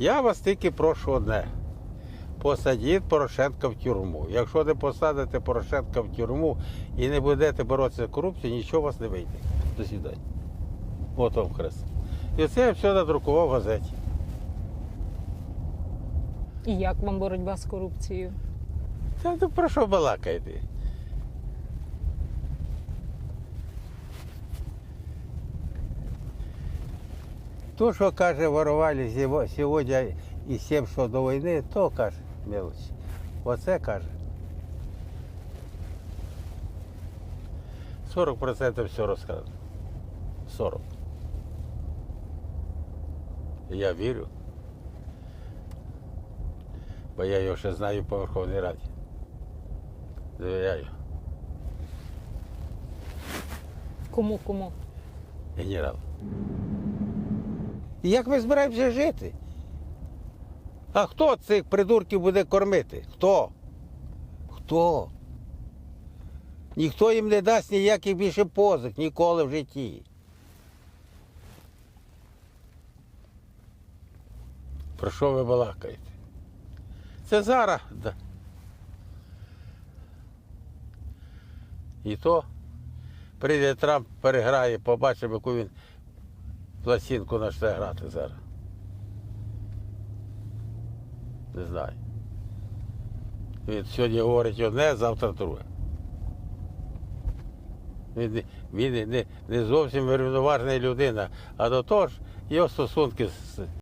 Я вас тільки прошу одне. Посадіть Порошенка в тюрму. Якщо не посадите Порошенка в тюрму і не будете боротися з корупцією, нічого у вас не вийде. До свидання. От вам хрест. І це я все надрукував в газеті. І як вам боротьба з корупцією? Та ти про що балакаєте? То, що каже, воровали сьогодні і сім, що до війни, то каже мелочь. Оце каже. 40% все розкрадено. 40. Я вірю. Бо я його ще знаю по Верховній Раді. Довіряю. Кому кому? генерал. І як ми збираємося жити? А хто цих придурків буде кормити? Хто? Хто? Ніхто їм не дасть ніяких більше позик ніколи в житті. Про що ви балакаєте? Це зараз. І то прийде Трамп, переграє, побачимо, яку він пластинку почне грати зараз. Не знаю. Він сьогодні говорить одне, завтра друге. Він, він не, не зовсім вирівноважна людина, а до того ж його стосунки з